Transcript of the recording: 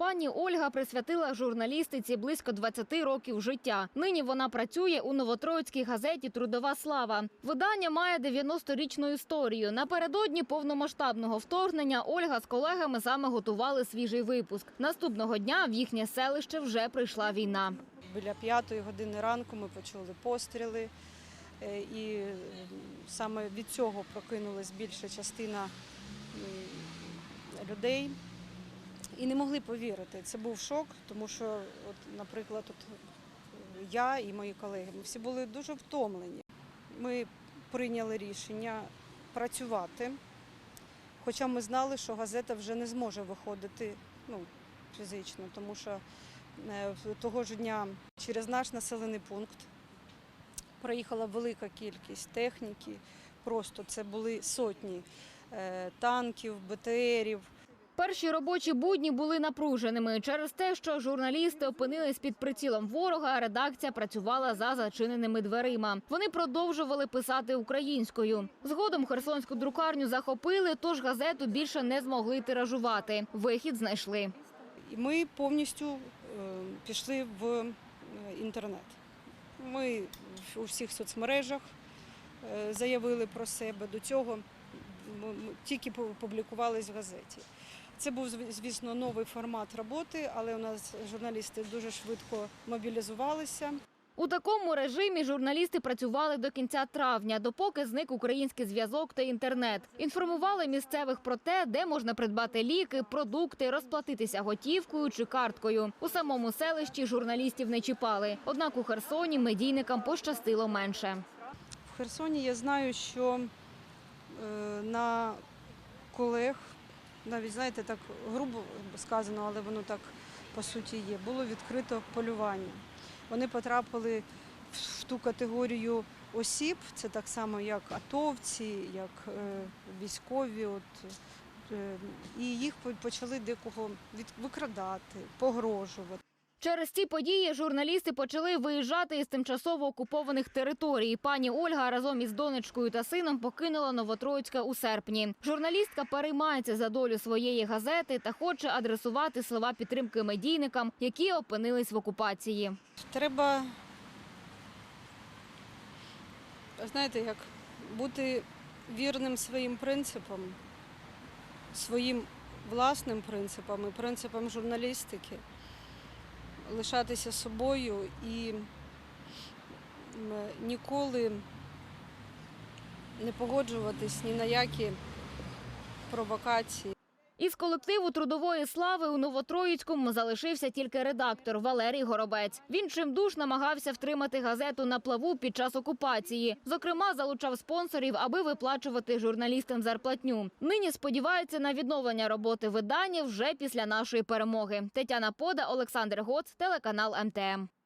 Пані Ольга присвятила журналістиці близько 20 років життя. Нині вона працює у новотроїцькій газеті Трудова слава. Видання має 90-річну історію. Напередодні повномасштабного вторгнення Ольга з колегами саме готували свіжий випуск. Наступного дня в їхнє селище вже прийшла війна. Біля п'ятої години ранку ми почули постріли, е, і саме від цього прокинулась більша частина людей. І не могли повірити. Це був шок, тому що, от, наприклад, от, я і мої колеги, ми всі були дуже втомлені. Ми прийняли рішення працювати, хоча ми знали, що газета вже не зможе виходити ну, фізично, тому що Е, Того ж дня через наш населений пункт проїхала велика кількість техніки. Просто це були сотні е, танків, БТРів. Перші робочі будні були напруженими через те, що журналісти опинились під прицілом ворога. Редакція працювала за зачиненими дверима. Вони продовжували писати українською. Згодом херсонську друкарню захопили, тож газету більше не змогли тиражувати. Вихід знайшли. Ми повністю е, пішли в е, інтернет. Ми у всіх соцмережах е, заявили про себе. До цього тільки пу- публікувались в газеті. Це був, звісно, новий формат роботи, але у нас журналісти дуже швидко мобілізувалися. У такому режимі журналісти працювали до кінця травня, допоки зник український зв'язок та інтернет. Інформували місцевих про те, де можна придбати ліки, продукти, розплатитися готівкою чи карткою. У самому селищі журналістів не чіпали. Однак у Херсоні медійникам пощастило менше. В Херсоні я знаю, що на колег, навіть знаєте, так грубо сказано, але воно так по суті є, було відкрито полювання. Вони потрапили в ту категорію осіб, це так само як атовці, як е, військові. От, е, і їх почали декого викрадати, погрожувати. Через ці події журналісти почали виїжджати із тимчасово окупованих територій. Пані Ольга разом із донечкою та сином покинула Новотроїцьке у серпні. Журналістка переймається за долю своєї газети та хоче адресувати слова підтримки медійникам, які опинились в окупації. Треба, знаєте, як бути вірним своїм принципам, своїм власним принципам і принципам журналістики, лишатися собою і ніколи не погоджуватись ні на які провокації. Із колективу трудової слави у Новотроїцькому залишився тільки редактор Валерій Горобець. Він чимдуж намагався втримати газету на плаву під час окупації. Зокрема, залучав спонсорів, аби виплачувати журналістам зарплатню. Нині сподівається на відновлення роботи видання вже після нашої перемоги. Тетяна Пода, Олександр Гоц, телеканал МТМ.